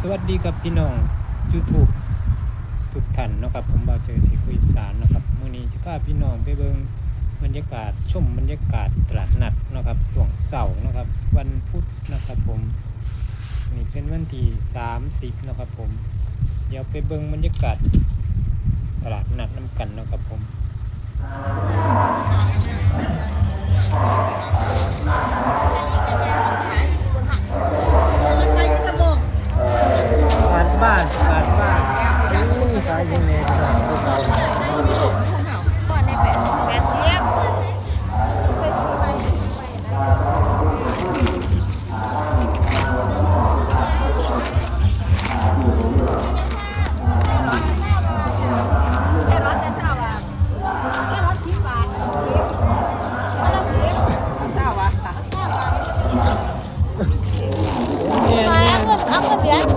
สวัสดีครับพี่น้อง YouTube ทุกท่านนะครับผมบ่าวเจอสีคุยสารนะครับมื้อนี้จะพาพี่น้องไปเบิงบรรยากาศชมบรรยากาศตลาดนัดนะครับช่วงเสาร์นะครับ วันพุธนะครับผมนี่เป็นวันที่30นะครับผม เดี๋ยวไปเบิงบรรยากาศตลาดนัดน้ำกันนะครับผม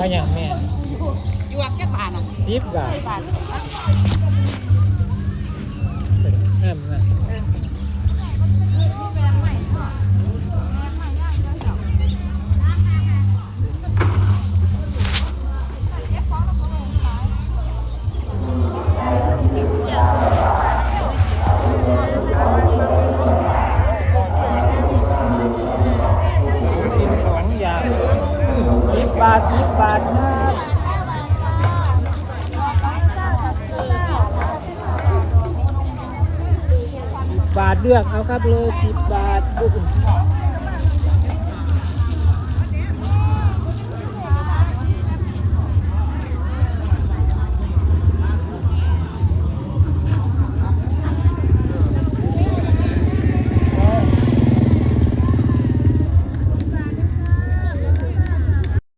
เอาอย่างแม่ยวกจักบาทอะสิบบาทบาท บบาทสิบบาทครับสิบบาทเลือกเอาครับเลยสิบบาทอุ๊ย